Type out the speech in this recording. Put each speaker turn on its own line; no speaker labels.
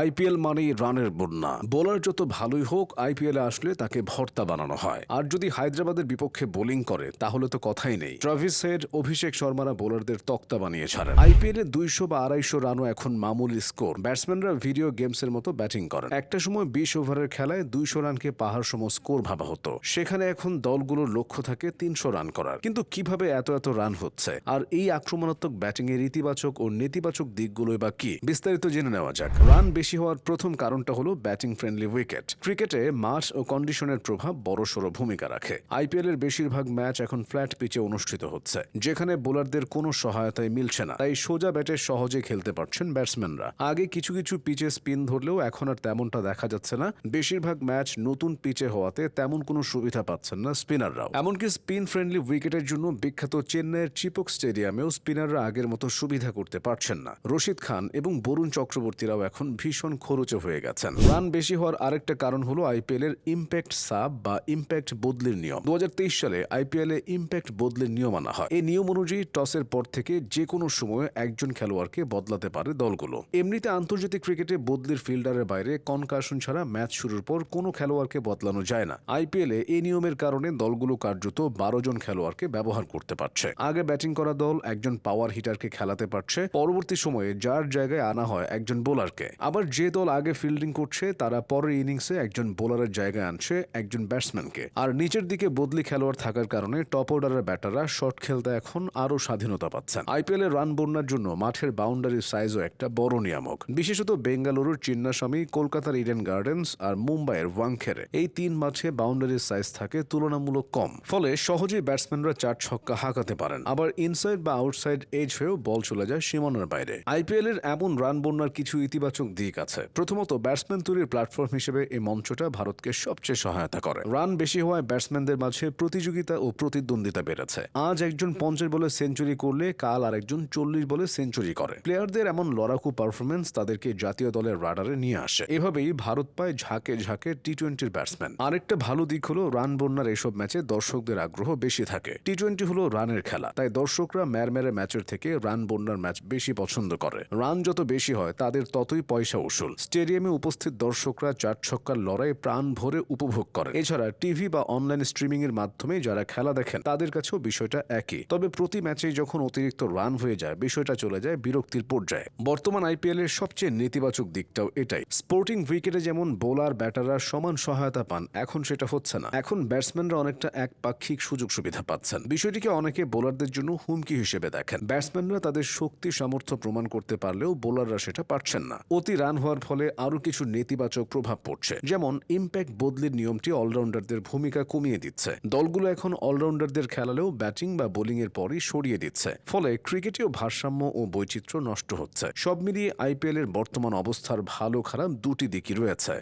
IPL মানেই রানের বন্যা। বোলার যত ভালোই হোক, আইপিএলে আসলে তাকে ভর্তা বানানো হয়। আর যদি হায়দ্রাবাদের বিপক্ষে বোলিং করে, তাহলে তো কথাই নেই। ট্রাভিস হেড অভিষেক শর্মারা বোলারদের তক্তা বানিয়ে ছাড়েন। আইপিএলে দুইশো বা আড়াইশো রানও এখন মামুলি স্কোর। ব্যাটসম্যানরা ভিডিও গেমসের মতো ব্যাটিং করেন। একটা সময় বিশ ওভারের খেলায় দুইশো রানকে পাহাড় সম স্কোর ভাবা হতো। সেখানে এখন দলগুলোর লক্ষ্য থাকে তিনশো রান করার। কিন্তু কীভাবে এত এত রান হচ্ছে? আর এই আক্রমণাত্মক ব্যাটিং এর ইতিবাচক ও নেতিবাচক দিকগুলোই বা কি? বিস্তারিত জেনে নেওয়া যাক। রান বেশি হওয়ার প্রথম কারণটা হলো ব্যাটিং ফ্রেন্ডলি উইকেট। ক্রিকেটে মাঠ ও কন্ডিশনের প্রভাব বড়সড় ভূমিকা রাখে। আইপিএল এর বেশিরভাগ ম্যাচ এখন ফ্ল্যাট পিচে অনুষ্ঠিত হচ্ছে। যেখানে বোলারদের কোনো সহায়তায় মিলছে না। তাই সোজা ব্যাটে সহজে খেলতে পারছেন ব্যাটসম্যানরা। আগে কিছু কিছু পিচে স্পিন ধরলেও এখন আর তেমনটা দেখা যাচ্ছে না। বেশিরভাগ ম্যাচ নতুন পিচে হওয়াতে তেমন কোনো সুবিধা পাচ্ছেন না স্পিনাররাও। এমনকি স্পিন ফ্রেন্ডলি উইকেটের জন্য বিখ্যাত চেন্নাইয়ের চিপক স্টেডিয়ামেও স্পিনাররা আগের মতো সুবিধা করতে পারছেন না। রশিদ খান এবং বরুণ চক্রবর্তীরাও এখন ভীষণ খরচে হয়ে গেছেন। রান বেশি হওয়ার আরেকটা কারণ হলো আইপিএল এর ইম্প্যাক্ট সাব বা ইম্প্যাক্ট বদলির নিয়ম। দু সালে আইপিএল এ ইম্প্যাক্ট বদলির নিয়ম আনা হয়। এই নিয়ম অনুযায়ী টসের পর থেকে যে কোনো সময় একজন খেলোয়াড়কে বদলাতে পারে দলগুলো। এমনিতে আন্তর্জাতিক ক্রিকেটে বদলির ফিল্ডারের বাইরে কনকাশন ছাড়া ম্যাচ শুরুর পর কোনো খেলোয়াড়কে বদলানো যায় না। আইপিএল এ এই নিয়মের কারণে দলগুলো কার্যত বারো জন খেলোয়াড়কে ব্যবহার করতে পারছে। আগে ব্যাটিং করা দল একজন পাওয়ার হিটারকে খেলাতে পারছে। পরবর্তী সময়ে যার জায়গায় আনা হয় একজন বোলারকে। আবার যে দল আগে ফিল্ডিং করছে, তারা পরের ইনিংসে একজন বোলারের জায়গায় আনছে একজন ব্যাটসম্যানকে আর নিচের দিকে বদলি খেলোয়াড় থাকার কারণে টপ অর্ডারের ব্যাটাররা শট খেলতে এখন আরও স্বাধীনতা পাচ্ছেন। আইপিএল এর রান বন্যার জন্য মাঠের বাউন্ডারির সাইজও একটা বড় নিয়ামক। বিশেষত বেঙ্গালুরুর চিন্নাস্বামী, কলকাতার ইডেন গার্ডেন্স আর মুম্বাইয়ের ওয়াংখেরে এই তিন মাঠে বাউন্ডারির সাইজ থাকে তুলনামূলক কম। ফলে সহজেই ব্যাটসম্যানরা চার ছক্কা হাঁকাতে পারেন। আবার ইনসাইড বা আউটসাইড এজ হয়েও বল চলে যায় সীমানার বাইরে। আইপিএল এর এমন রান বন্যার কিছু ইতিবাচক দিক আছে। প্রথমত ব্যাটসম্যান তৈরির প্ল্যাটফর্ম হিসেবে এই মঞ্চটা ভারতকে সবচেয়ে সহায়তা করে। রান বেশি হওয়ায় ব্যাটসম্যানদের মাঝে প্রতিযোগিতা ও প্রতিদ্বন্দ্বিতা বেড়েছে। আজ একজন পঞ্চাশ বলে সেঞ্চুরি করলে, কাল আরেকজন চল্লিশ বলে সেঞ্চুরি করে। প্লেয়ারদের এমন লড়াকু পারফরমেন্স তাদেরকে জাতীয় দলের রাডারে নিয়ে আসে। এভাবেই ভারত পায় ঝাঁকে ঝাঁকে টি টোয়েন্টির ব্যাটসম্যান আরেকটা ভালো দিক হলো রান বন্যার এসব ম্যাচে দর্শকদের আগ্রহ বেশি থাকে। টি টোয়েন্টি হলো রানের খেলা, তাই দর্শকরা ম্যারম্যারে ম্যাচের থেকে রান বন্যার ম্যাচ বেশি পছন্দ করে। রান যত বেশি হয়, তাদের ততই পয়সা উসুল স্টেডিয়ামে উপস্থিত দর্শকরা চার ছক্কার লড়াই প্রাণ ভরে উপভোগ করে এছাড়া টিভি বা অনলাইন স্ট্রিমিং এর মাধ্যমে যারা খেলা দেখেন, তাদের কাছেও বিষয়টা একই। তবে প্রতি ম্যাচেই যখন অতিরিক্ত রান হয়ে যায়, বিষয়টা চলে যায় বিরক্তির পর্যায়ে। বর্তমান আইপিএল এর সবচেয়ে নেতিবাচক দিকটাও এটাই। স্পোর্টিং উইকেটে যেমন বোলার, ব্যাটাররা সমান সহায়তা পান, এখন সেটা হচ্ছে না। এখন ব্যাটসম্যানরা অনেকটা একপাক্ষিক সুযোগ সুবিধা পাচ্ছেন। বিষয়টিকে অনেকে বোলারদের জন্য হুমকি হিসেবে দেখেন। ব্যাটসম্যানরা তাদের শক্তি, সামর্থ্য প্রমাণ করতে পারলেও বোলাররা সেটা পারছেন না। অতি রান হওয়ার ফলে আরও কিছু নেতিবাচক প্রভাব পড়ছে। যেমন ইম্প্যাক্ট বদলির নিয়মটি অলরাউন্ডারদের ভূমিকা কমিয়ে দিচ্ছে। দলগুলো এখন অলরাউন্ডারদের খেলালেও ব্যাটিং বা বোলিংয়ের পরই সরিয়ে দিচ্ছে। ফলে ক্রিকেটেও ভারসাম্য ও বৈচিত্র্য নষ্ট হচ্ছে। সব মিলিয়ে আইপিএলের বর্তমান অবস্থার ভালো খারাপ দুটি দিকই রয়েছে।